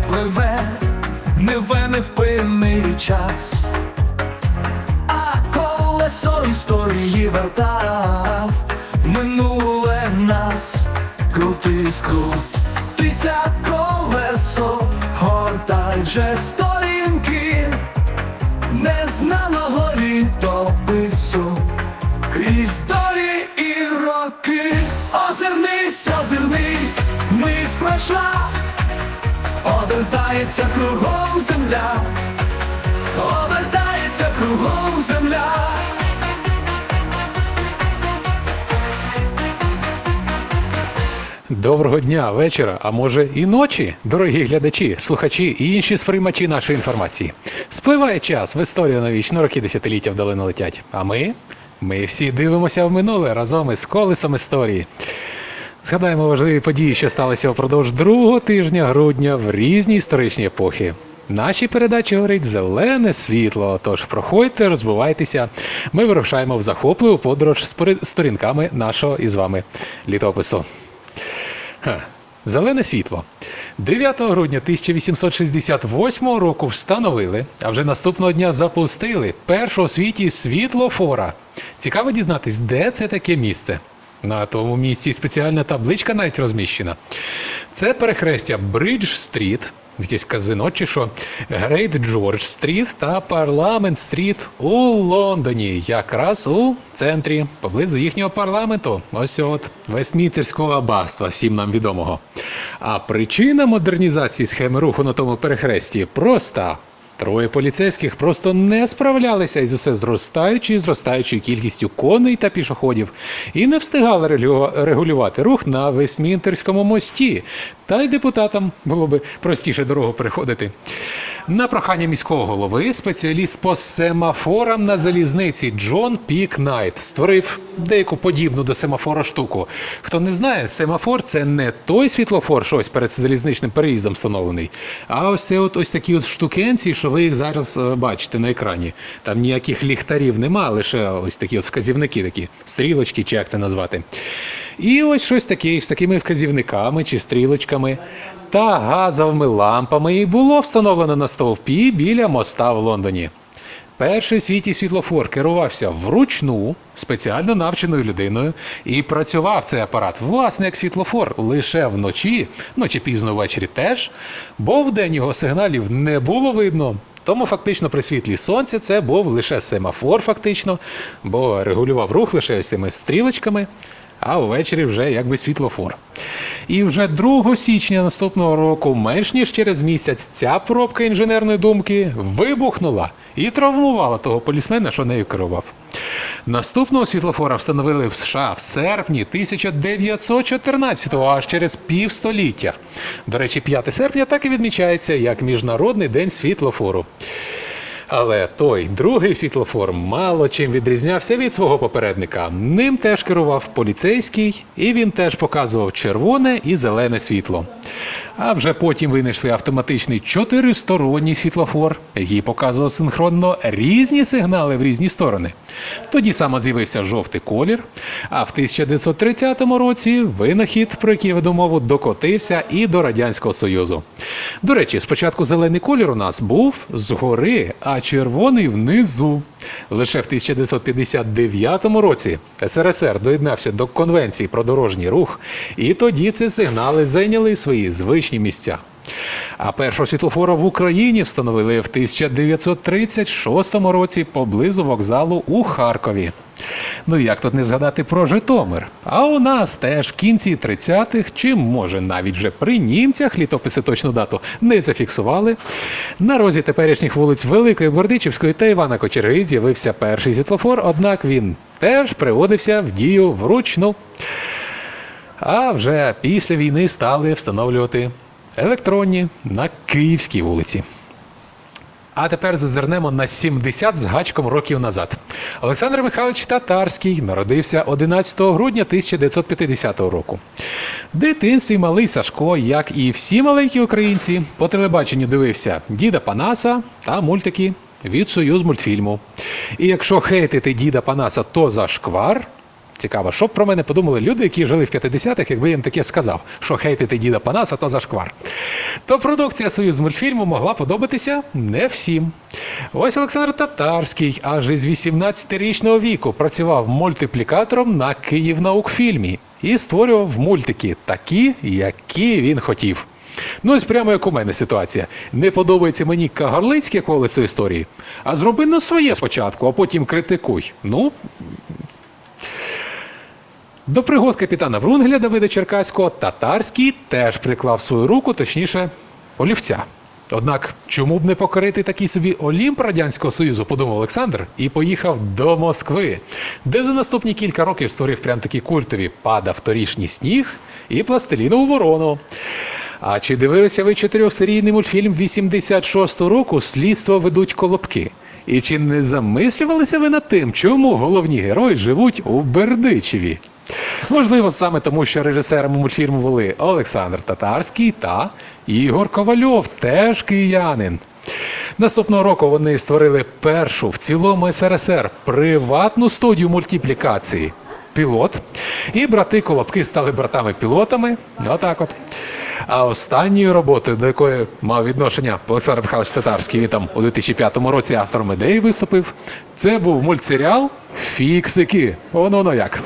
далі пливе, неве невпинний час, а колесо історії вертав, минуле нас крутий скрутися колесо, гортай вже обертається кругом земля, обертається кругом земля. Доброго дня, вечора, а може і ночі, дорогі глядачі, слухачі і інші сприймачі нашої інформації. Спливає час, в історію навічно роки десятиліття вдалину летять. А ми? Ми всі дивимося в минуле разом із колесом історії. Згадаємо важливі події, що сталися впродовж другого тижня грудня в різні історичні епохи. В нашій передачі горить зелене світло. Тож проходьте, розбивайтеся. Ми вирушаємо в захопливу подорож з сторінками нашого із вами літопису. Зелене світло. 9 грудня 1868 року встановили, а вже наступного дня запустили першу у світі світлофора. Цікаво дізнатись, де це таке місце. На тому місці спеціальна табличка навіть розміщена. Це перехрестя Бридж Стріт, якесь казино чи що, Грейт Джордж Стріт та Парламент Стріт у Лондоні, якраз у центрі, поблизу їхнього парламенту. Ось от Вестмітерського аббатства, всім нам відомого. А причина модернізації схеми руху на тому перехресті проста. Троє поліцейських просто не справлялися із усе зростаючою і зростаючою кількістю коней та пішоходів і не встигали регулювати рух на Вестмінтерському мості. Та й депутатам було би простіше дорогу переходити. На прохання міського голови спеціаліст по семафорам на залізниці Джон Пік Найт створив деяку подібну до семафора штуку. Хто не знає, семафор це не той світлофор, що ось перед залізничним переїздом встановлений, а ось це от ось такі от штукенці, що ви їх зараз е, бачите на екрані. Там ніяких ліхтарів нема, лише ось такі от вказівники, такі стрілочки, чи як це назвати. І ось щось таке з такими вказівниками чи стрілочками та газовими лампами і було встановлено на стовпі біля моста в Лондоні. Перший в світі світлофор керувався вручну спеціально навченою людиною і працював цей апарат, власне, як світлофор, лише вночі, ну чи пізно ввечері теж, бо вдень його сигналів не було видно. Тому фактично при світлі сонця це був лише семафор, фактично, бо регулював рух лише ось цими стрілочками, а ввечері вже якби світлофор. І вже 2 січня наступного року, менш ніж через місяць, ця пробка інженерної думки вибухнула і травмувала того полісмена, що нею керував. Наступного світлофора встановили в США в серпні 1914-го, аж через півстоліття. До речі, 5 серпня так і відмічається як Міжнародний день світлофору. Але той другий світлофор мало чим відрізнявся від свого попередника. Ним теж керував поліцейський, і він теж показував червоне і зелене світло. А вже потім винайшли автоматичний чотиристоронній світлофор, який показував синхронно різні сигнали в різні сторони. Тоді саме з'явився жовтий колір. А в 1930 році винахід, про який я веду мову, докотився і до Радянського Союзу. До речі, спочатку зелений колір у нас був згори, а червоний внизу. Лише в 1959 році СРСР доєднався до Конвенції про дорожній рух, і тоді ці сигнали зайняли свої звичні місця. А першого світлофора в Україні встановили в 1936 році поблизу вокзалу у Харкові. Ну як тут не згадати про Житомир? А у нас теж в кінці 30-х, чи може навіть вже при німцях літописи точну дату не зафіксували. На розі теперішніх вулиць Великої Бордичівської та Івана Кочерги з'явився перший світлофор, однак він теж приводився в дію вручну. А вже після війни стали встановлювати електронні на Київській вулиці. А тепер зазирнемо на 70 з гачком років назад. Олександр Михайлович Татарський народився 11 грудня 1950 року. В дитинстві малий Сашко, як і всі маленькі українці, по телебаченню дивився діда Панаса та мультики від Союз мультфільму. І якщо хейтити діда Панаса, то за шквар, Цікаво, що б про мене подумали люди, які жили в 50-х, якби я їм таке сказав, що хейтити діда Панаса, то зашквар. То продукція Союз мультфільму могла подобатися не всім. Ось Олександр Татарський аж із 18-річного віку працював мультиплікатором на Київнаукфільмі і створював мультики такі, які він хотів. Ну, ось прямо як у мене ситуація. Не подобається мені Кагарлицьке колесо історії, а зроби на своє спочатку, а потім критикуй. Ну. До пригод капітана Врунгеля Давида Черкаського татарський теж приклав свою руку, точніше, олівця. Однак, чому б не покорити такий собі Олімп Радянського Союзу, подумав Олександр, і поїхав до Москви, де за наступні кілька років створив прям такі культові падав торішній сніг і пластилінову ворону. А чи дивилися ви чотирьохсерійний мультфільм 86-го року Слідство ведуть колобки? І чи не замислювалися ви над тим, чому головні герої живуть у Бердичеві? Можливо, саме тому, що режисерами мультфільму були Олександр Татарський та Ігор Ковальов, теж киянин. Наступного року вони створили першу в цілому СРСР приватну студію мультиплікації. Пілот. І брати Колобки стали братами-пілотами. Отак от. А останньою роботою, до якої мав відношення Олександр Михайлович Татарський, він там у 2005 році автором ідеї виступив, це був мультсеріал Фіксики. Воно воно як.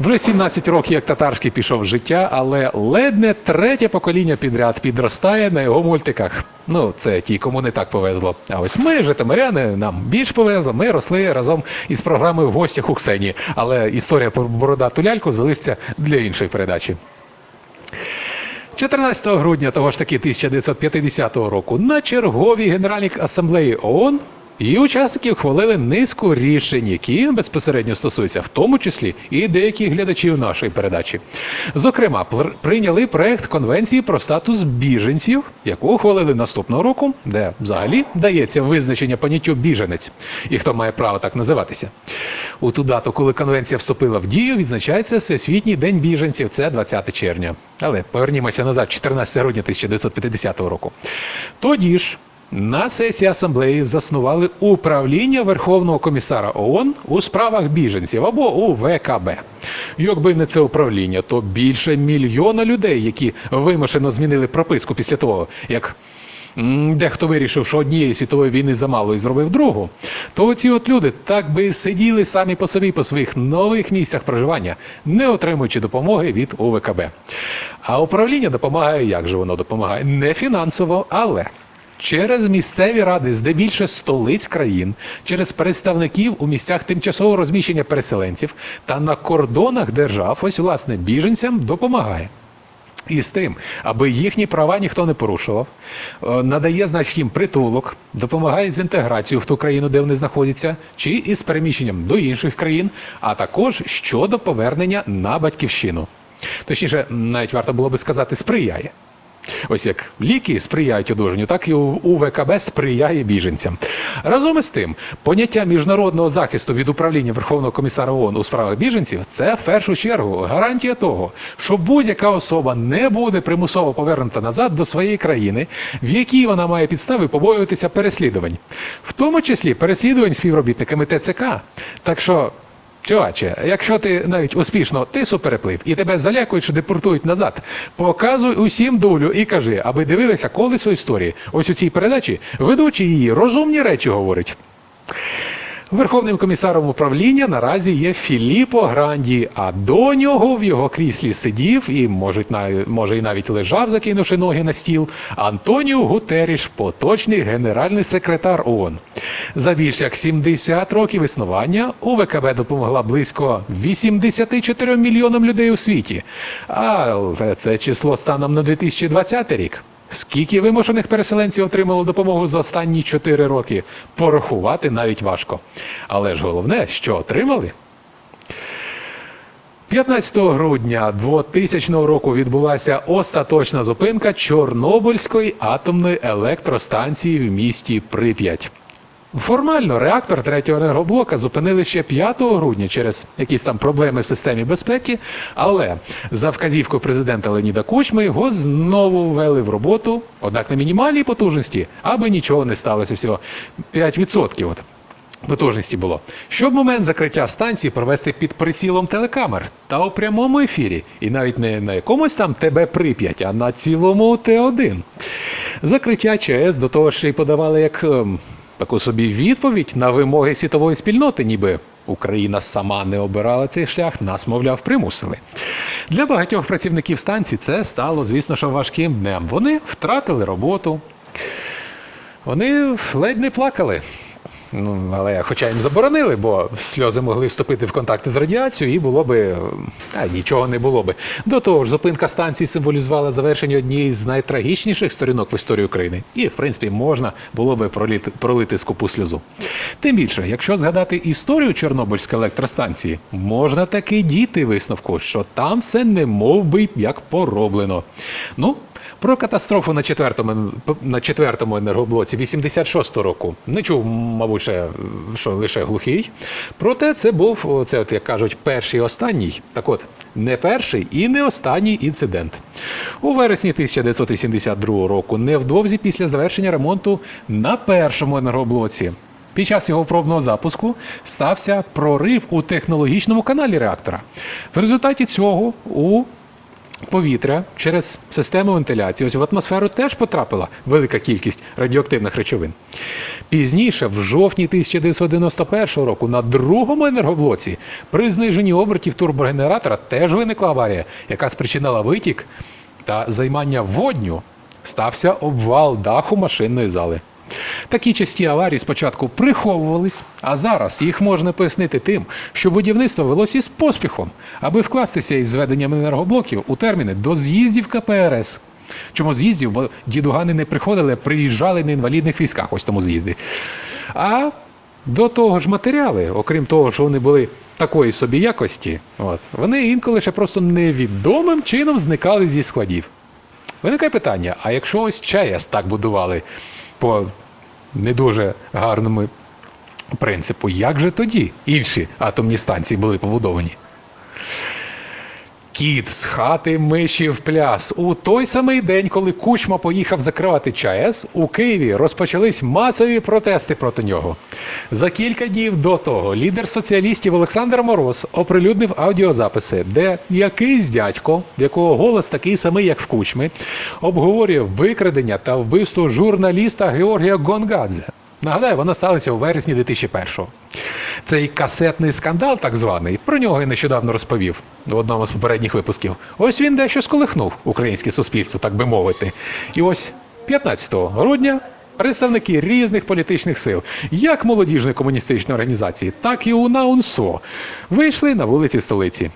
Вже 17 років, як татарський пішов з життя, але ледне третє покоління підряд підростає на його мультиках. Ну, це ті, кому не так повезло. А ось ми, житомиряни, нам більш повезло. Ми росли разом із програмою в гостях у Ксені. Але історія про бородату ляльку залишиться для іншої передачі. 14 грудня того ж таки 1950 року на черговій Генеральній асамблеї ООН і учасники ухвалили низку рішень, які безпосередньо стосуються, в тому числі і деяких глядачів нашої передачі. Зокрема, пр- прийняли проект конвенції про статус біженців, яку ухвалили наступного року, де взагалі дається визначення поняттю біженець і хто має право так називатися. У ту дату, коли конвенція вступила в дію, відзначається Всесвітній день біженців. Це 20 червня. Але повернімося назад, 14 грудня 1950 року. Тоді ж. На сесії асамблеї заснували управління Верховного комісара ООН у справах біженців або УВКБ. Якби не це управління, то більше мільйона людей, які вимушено змінили прописку після того, як дехто вирішив, що однієї світової війни замало і зробив другу, то оці от люди так би сиділи самі по собі по своїх нових місцях проживання, не отримуючи допомоги від УВКБ. А управління допомагає, як же воно допомагає? Не фінансово, але. Через місцеві ради, здебільше столиць країн, через представників у місцях тимчасового розміщення переселенців та на кордонах держав, ось власне біженцям допомагає. І з тим, аби їхні права ніхто не порушував, е, надає, значить, їм притулок, допомагає з інтеграцією в ту країну, де вони знаходяться, чи із переміщенням до інших країн, а також щодо повернення на батьківщину. Точніше, навіть варто було би сказати, сприяє. Ось як ліки сприяють одужанню, так і УВКБ сприяє біженцям. Разом із тим, поняття міжнародного захисту від управління Верховного комісара ООН у справах біженців це в першу чергу гарантія того, що будь-яка особа не буде примусово повернута назад до своєї країни, в якій вона має підстави побоюватися переслідувань, в тому числі переслідувань співробітниками ТЦК. Так що. Чуваче, якщо ти навіть успішно тису переплив і тебе залякують, що депортують назад, показуй усім долю і кажи, аби дивилися колесо історії. Ось у цій передачі ведучий її розумні речі говорить. Верховним комісаром управління наразі є Філіппо Гранді, а до нього в його кріслі сидів і, може, може і навіть лежав, закинувши ноги на стіл, Антоніо Гутеріш, поточний генеральний секретар ООН. За більш як 70 років існування УВКБ допомогла близько 84 мільйонам людей у світі. А це число станом на 2020 рік. Скільки вимушених переселенців отримало допомогу за останні 4 роки, порахувати навіть важко. Але ж головне, що отримали. 15 грудня 2000 року відбулася остаточна зупинка Чорнобильської атомної електростанції в місті Прип'ять. Формально реактор третього енергоблока зупинили ще 5 грудня через якісь там проблеми в системі безпеки, але за вказівкою президента Леоніда Кучми його знову ввели в роботу, однак на мінімальній потужності, аби нічого не сталося всього 5%. От. потужності було, щоб момент закриття станції провести під прицілом телекамер та у прямому ефірі, і навіть не на якомусь там ТБ Прип'ять, а на цілому Т1. Закриття ЧАЕС до того ще й подавали як ем, таку собі відповідь на вимоги світової спільноти, ніби Україна сама не обирала цей шлях, нас, мовляв, примусили. Для багатьох працівників станції це стало, звісно, що важким днем. Вони втратили роботу, вони ледь не плакали. Ну, але хоча їм заборонили, бо сльози могли вступити в контакти з радіацією, і було би а, нічого не було би. До того ж, зупинка станції символізувала завершення однієї з найтрагічніших сторінок в історії України. І, в принципі, можна було би пролити, пролити скупу сльозу. Тим більше, якщо згадати історію Чорнобильської електростанції, можна таки дійти висновку, що там все не мов би як пороблено. Ну, про катастрофу на четвертому на четвертому енергоблоці 86-го року не чув, мабуть, ще, що лише глухий. Проте це був, це от як кажуть, перший і останній. Так от, не перший і не останній інцидент. У вересні 1982 року, невдовзі після завершення ремонту на першому енергоблоці. Під час його пробного запуску стався прорив у технологічному каналі реактора. В результаті цього у повітря через систему вентиляції, ось в атмосферу теж потрапила велика кількість радіоактивних речовин. Пізніше, в жовтні 1991 року, на другому енергоблоці при зниженні обертів турбогенератора теж виникла аварія, яка спричинила витік та займання водню. Стався обвал даху машинної зали. Такі часті аварії спочатку приховувались, а зараз їх можна пояснити тим, що будівництво велося із поспіхом, аби вкластися із зведенням енергоблоків у терміни до з'їздів КПРС. Чому з'їздів? Бо дідугани не приходили, а приїжджали на інвалідних військах, ось тому з'їзди. А до того ж матеріали, окрім того, що вони були такої собі якості, от, вони інколи ще просто невідомим чином зникали зі складів. Виникає питання: а якщо ось ЧАЕС так будували по не дуже гарному принципу, як же тоді інші атомні станції були побудовані? Кіт з хати миші в пляс. У той самий день, коли Кучма поїхав закривати ЧАЕС, у Києві розпочались масові протести проти нього. За кілька днів до того лідер соціалістів Олександр Мороз оприлюднив аудіозаписи, де якийсь дядько, в якого голос такий самий, як в Кучми, обговорює викрадення та вбивство журналіста Георгія Гонгадзе. Нагадаю, воно сталося у вересні 2001-го. Цей касетний скандал, так званий, про нього я нещодавно розповів в одному з попередніх випусків. Ось він дещо сколихнув українське суспільство, так би мовити. І ось 15 грудня представники різних політичних сил, як молодіжної комуністичної організації, так і УНА УНСО, вийшли на вулиці столиці.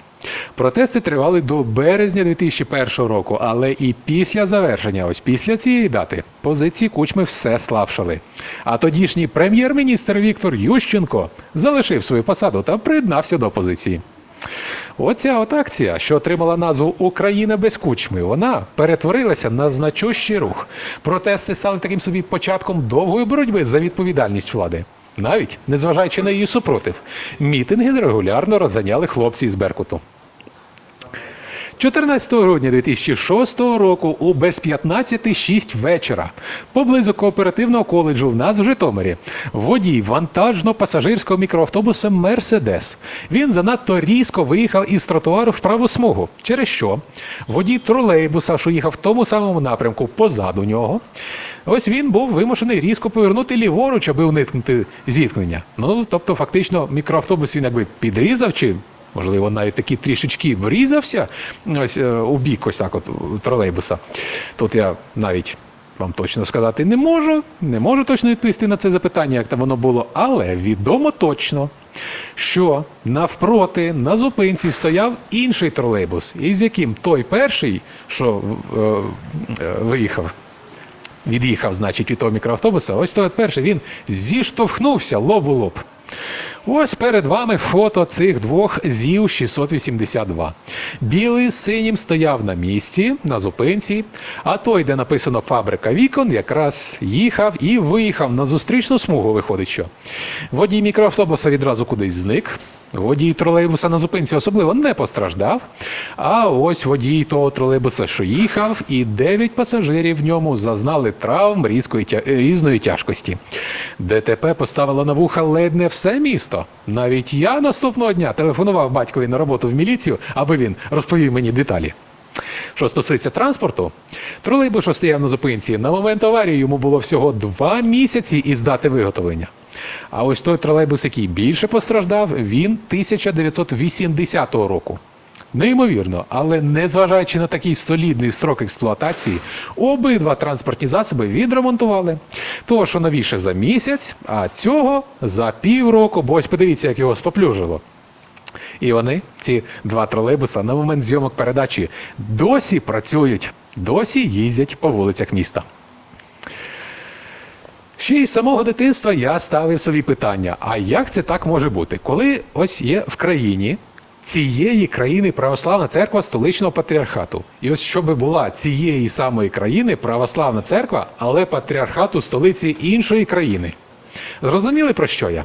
Протести тривали до березня 2001 року, але і після завершення, ось після цієї дати, позиції кучми все слабшали. А тодішній прем'єр-міністр Віктор Ющенко залишив свою посаду та приєднався до опозиції. Оця от акція, що отримала назву Україна без кучми, вона перетворилася на значущий рух. Протести стали таким собі початком довгої боротьби за відповідальність влади. Навіть незважаючи на її супротив, мітинги регулярно розганяли хлопці з Беркуту. 14 грудня 2006 року у без 15.06 вечора поблизу кооперативного коледжу в нас в Житомирі водій вантажно-пасажирського мікроавтобуса Мерседес. Він занадто різко виїхав із тротуару в праву смугу, через що водій тролейбуса, що їхав в тому самому напрямку позаду нього. Ось він був вимушений різко повернути ліворуч, аби уникнути зіткнення. Ну тобто, фактично, мікроавтобус він якби підрізав чи Можливо, навіть такі трішечки врізався ось е, у бік ось так от тролейбуса. Тут я навіть вам точно сказати не можу, не можу точно відповісти на це запитання, як там воно було, але відомо точно, що навпроти на зупинці стояв інший тролейбус, із яким той перший, що е, е, виїхав. Від'їхав, значить, від того мікроавтобуса. Ось той перший він зіштовхнувся лоб у лоб. Ось перед вами фото цих двох ЗІУ 682. Білий з синім стояв на місці, на зупинці, а той, де написано фабрика вікон, якраз їхав і виїхав на зустрічну смугу, виходить що. Водій мікроавтобуса відразу кудись зник. Водій тролейбуса на зупинці особливо не постраждав. А ось водій того тролейбуса, що їхав, і 9 пасажирів в ньому зазнали травм різної тяжкості. ДТП поставило на вуха ледь не все місто. Навіть я наступного дня телефонував батькові на роботу в міліцію, аби він розповів мені деталі. Що стосується транспорту, тролейбус, що стояв на зупинці, на момент аварії йому було всього два місяці із дати виготовлення. А ось той тролейбус, який більше постраждав, він 1980 року. Неймовірно, але незважаючи на такий солідний строк експлуатації, обидва транспортні засоби відремонтували. Того, що новіше за місяць, а цього за півроку, бо ось подивіться, як його споплюжило. І вони, ці два тролейбуса, на момент зйомок передачі досі працюють, досі їздять по вулицях міста. Ще й з самого дитинства я ставив собі питання: а як це так може бути? Коли ось є в країні цієї країни православна церква столичного патріархату. І ось щоб була цієї самої країни православна церква, але патріархату столиці іншої країни. Зрозуміли про що я?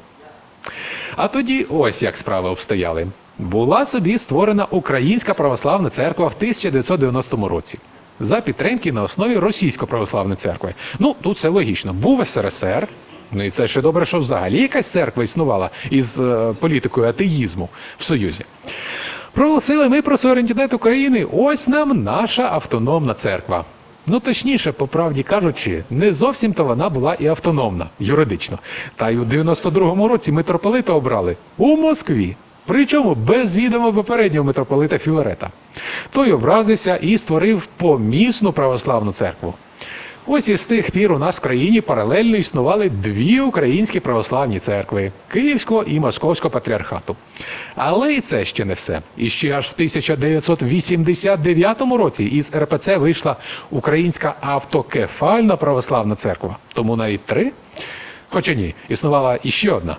А тоді ось як справи обстояли. Була собі створена Українська православна церква в 1990 році за підтримки на основі Російської православної церкви. Ну, тут це логічно. Був СРСР. Ну і це ще добре, що взагалі якась церква існувала із е, політикою атеїзму в Союзі. Проголосили ми про суверенітет України. Ось нам наша автономна церква. Ну, точніше, по правді кажучи, не зовсім то вона була і автономна юридично. Та й у 92-му році митрополита обрали у Москві. Причому без відома попереднього митрополита Філарета. Той образився і створив помісну православну церкву. Ось із тих пір у нас в країні паралельно існували дві українські православні церкви Київського і Московського патріархату. Але і це ще не все. І ще аж в 1989 році із РПЦ вийшла Українська автокефальна православна церква. Тому навіть три. Хоча ні, існувала іще одна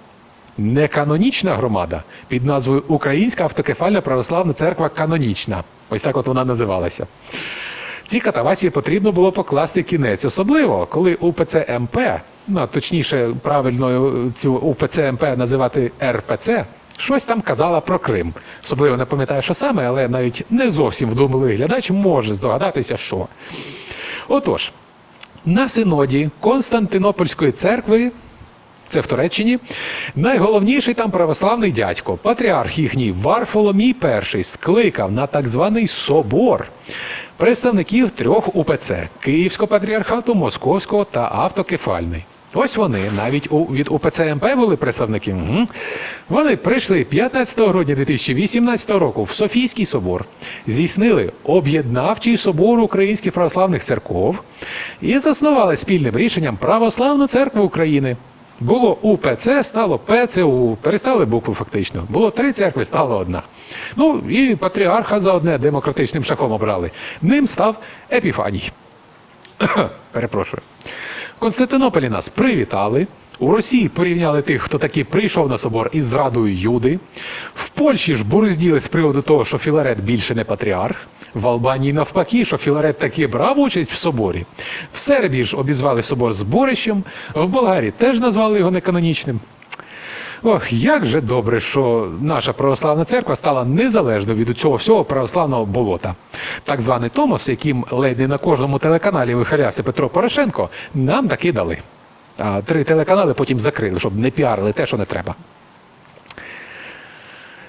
неканонічна громада під назвою Українська автокефальна православна церква канонічна. Ось так от вона називалася. Цій катавасії потрібно було покласти кінець, особливо коли УПЦ МП, ну точніше, правильно е, цю УПЦ МП називати РПЦ, щось там казала про Крим. Особливо не пам'ятаю, що саме, але навіть не зовсім вдумливий глядач може здогадатися, що. Отож, на синоді Константинопольської церкви це в Туреччині. Найголовніший там православний дядько, патріарх їхній Варфоломій І скликав на так званий собор представників трьох УПЦ Київського патріархату, Московського та автокефальний. Ось вони навіть у, від УПЦ МП були представники. Угу. Вони прийшли 15 грудня 2018 року в Софійський собор, здійснили об'єднавчий собор українських православних церков і заснували спільним рішенням Православну церкву України. Було УПЦ, стало ПЦУ, перестали букву фактично. Було три церкви, стало одна. Ну і патріарха за одне демократичним шляхом обрали. Ним став Епіфаній. Перепрошую. В Константинополі нас привітали. У Росії порівняли тих, хто таки прийшов на собор із зрадою Юди. В Польщі ж бурузділи з приводу того, що Філарет більше не патріарх. В Албанії навпаки, що Філарет таки брав участь в соборі. В Сербії ж обізвали собор зборищем, в Болгарії теж назвали його неканонічним. Ох, як же добре, що наша православна церква стала незалежною від цього всього православного болота. Так званий Томос, яким ледь не на кожному телеканалі вихвалявся Петро Порошенко, нам таки дали. А три телеканали потім закрили, щоб не піарили те, що не треба.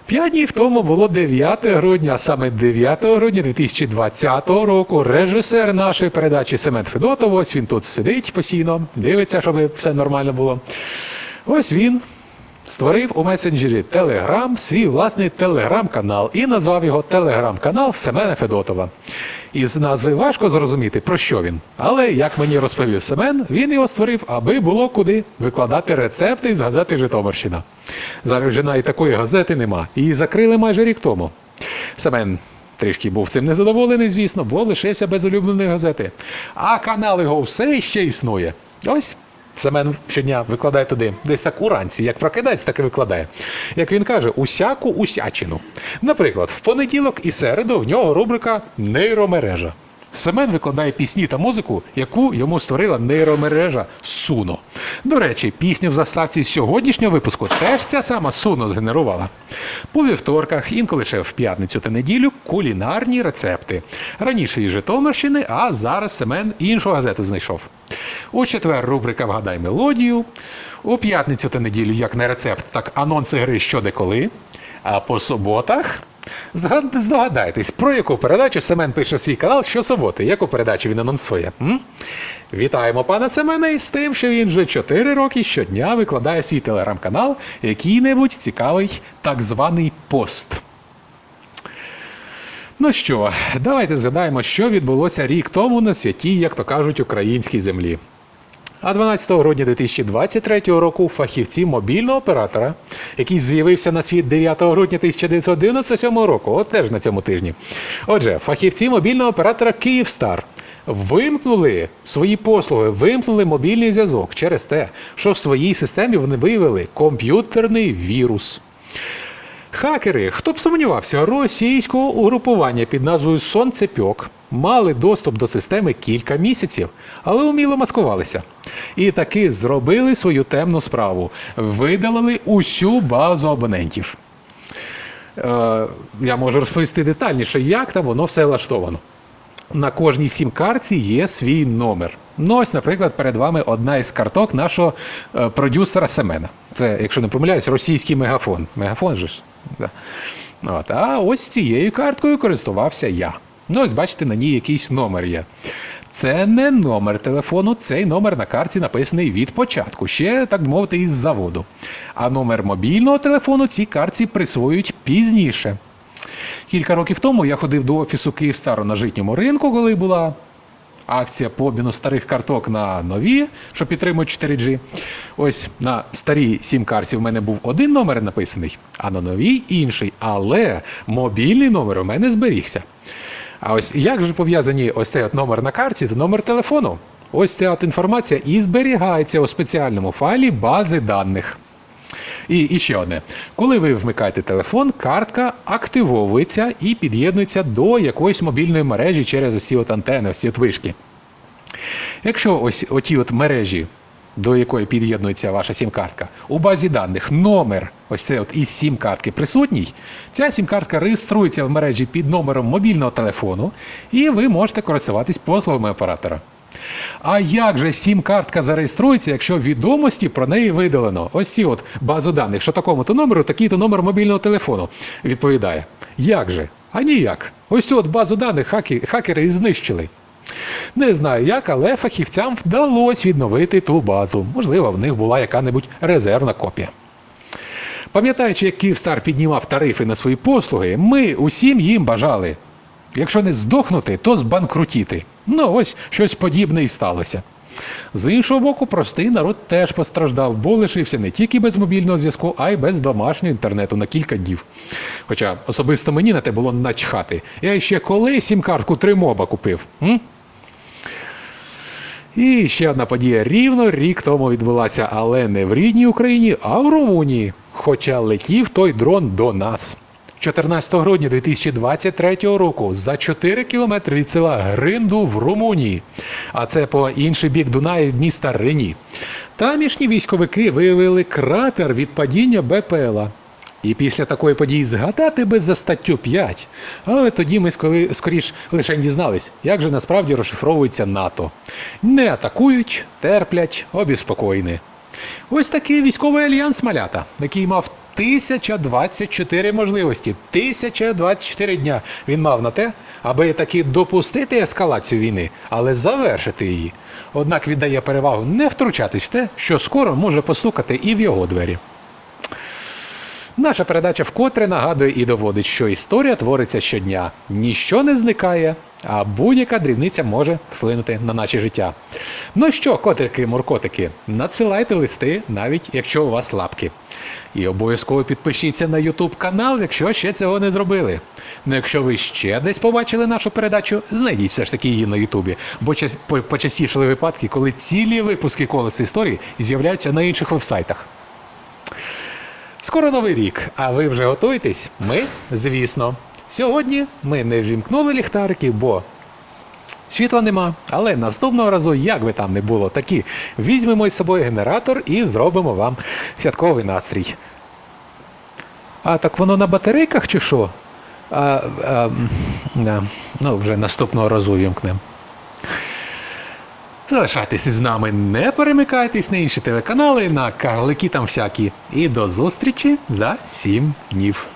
П'ять днів тому було 9 грудня, а саме 9 грудня 2020 року режисер нашої передачі Семен Федотов, ось він тут сидить постійно, дивиться, щоб все нормально було. Ось він створив у месенджері Telegram свій власний телеграм-канал і назвав його телеграм-канал Семена Федотова. Із назви важко зрозуміти, про що він. Але, як мені розповів Семен, він його створив, аби було куди викладати рецепти з газети Житомирщина. Зараз вже навіть такої газети нема. Її закрили майже рік тому. Семен трішки був цим незадоволений, звісно, бо лишився без улюбленої газети. А канал його все ще існує. Ось. Семен щодня викладає туди, десь так уранці, як прокидається, так і викладає. Як він каже, усяку усячину. Наприклад, в понеділок і середу в нього рубрика нейромережа. Семен викладає пісні та музику, яку йому створила нейромережа Суно. До речі, пісню в заставці сьогоднішнього випуску теж ця сама Суно згенерувала. По вівторках, інколи ще в п'ятницю та неділю, кулінарні рецепти. Раніше із Житомирщини, а зараз Семен іншу газету знайшов. У четвер рубрика Вгадай мелодію. У п'ятницю та неділю, як не рецепт, так анонси гри що де. А по суботах здогадайтесь, про яку передачу Семен пише в свій канал щосуботи, яку передачу він анонсує. М? Вітаємо пана Семена із тим, що він вже 4 роки щодня викладає свій телеграм-канал який-небудь цікавий так званий пост. Ну що, давайте згадаємо, що відбулося рік тому на святій, як то кажуть, українській землі. А 12 грудня 2023 року фахівці мобільного оператора, який з'явився на світ 9 грудня 1997 року, от теж на цьому тижні. Отже, фахівці мобільного оператора Київстар вимкнули свої послуги, вимкнули мобільний зв'язок через те, що в своїй системі вони виявили комп'ютерний вірус. Хакери, хто б сумнівався, російського угрупування під назвою Сонцепьок мали доступ до системи кілька місяців, але уміло маскувалися. І таки зробили свою темну справу, видалили усю базу абонентів. Е, я можу розповісти детальніше, як там воно все влаштовано. На кожній сім-картці є свій номер. Ну, ось, наприклад, перед вами одна із карток нашого е, продюсера Семена. Це, якщо не помиляюсь, російський мегафон. Мегафон же ж. Да. От, а ось цією карткою користувався я. Ну, ось бачите, на ній якийсь номер є. Це не номер телефону, цей номер на карті написаний від початку, ще, так мовити, із заводу. А номер мобільного телефону цій картці присвоюють пізніше. Кілька років тому я ходив до офісу Київстару на житньому ринку, коли була акція по обміну старих карток на нові, що підтримують 4G. Ось на старій сім-карті в мене був один номер написаний, а на новій інший. Але мобільний номер у мене зберігся. А ось як же пов'язані ось цей от номер на карті та номер телефону? Ось ця от інформація і зберігається у спеціальному файлі бази даних. І, і ще одне. Коли ви вмикаєте телефон, картка активовується і під'єднується до якоїсь мобільної мережі через усі от антени, всі от вишки. Якщо ось оті от мережі, до якої під'єднується ваша сім-картка, у базі даних номер ось цей от із сім-картки присутній, ця сім-картка реєструється в мережі під номером мобільного телефону, і ви можете користуватись послугами оператора. А як же сім-картка зареєструється, якщо відомості про неї видалено? Ось ці от базу даних, що такому-то номеру, такий-то номер мобільного телефону відповідає. Як же? А ніяк. Ось цю от базу даних хаки, хакери і знищили. Не знаю як, але фахівцям вдалося відновити ту базу. Можливо, в них була яка-небудь резервна копія. Пам'ятаючи, як Київстар піднімав тарифи на свої послуги, ми усім їм бажали. Якщо не здохнути, то збанкрутіти. Ну, ось щось подібне і сталося. З іншого боку, простий народ теж постраждав, бо лишився не тільки без мобільного зв'язку, а й без домашнього інтернету на кілька днів. Хоча особисто мені на те було начхати. Я ще коли сім-картку три моба купив. М? І ще одна подія рівно рік тому відбулася, але не в рідній Україні, а в Румунії. Хоча летів той дрон до нас. 14 грудня 2023 року за 4 кілометри від села Гринду в Румунії, а це по інший бік Дунаю міста Рені. Тамішні військовики виявили кратер від падіння БПЛА. І після такої події згадати би за статтю 5. Але тоді ми сколи- скоріш лише дізнались, як же насправді розшифровується НАТО. Не атакують, терплять, обіспокоєні. Ось такий військовий альянс малята, який мав 1024 можливості, 1024 дня він мав на те, аби таки допустити ескалацію війни, але завершити її. Однак віддає перевагу не втручатись в те, що скоро може постукати і в його двері. Наша передача вкотре нагадує і доводить, що історія твориться щодня. Ніщо не зникає, а будь-яка дрібниця може вплинути на наше життя. Ну що, котики, муркотики, надсилайте листи, навіть якщо у вас лапки. І обов'язково підпишіться на YouTube канал, якщо ще цього не зробили. Ну якщо ви ще десь побачили нашу передачу, знайдіть все ж таки її на Ютубі, бо час, по- почастішали випадки, коли цілі випуски колеса історії з'являються на інших вебсайтах. Скоро новий рік, а ви вже готуєтесь? Ми, звісно. Сьогодні ми не ввімкнули ліхтариків, бо світла нема, але наступного разу, як би там не було, таки візьмемо із собою генератор і зробимо вам святковий настрій. А так воно на батарейках чи що? А, а, да, ну, вже наступного разу вімкнемо. Залишайтесь із нами, не перемикайтесь на інші телеканали, на карлики там всякі. І до зустрічі за 7 днів.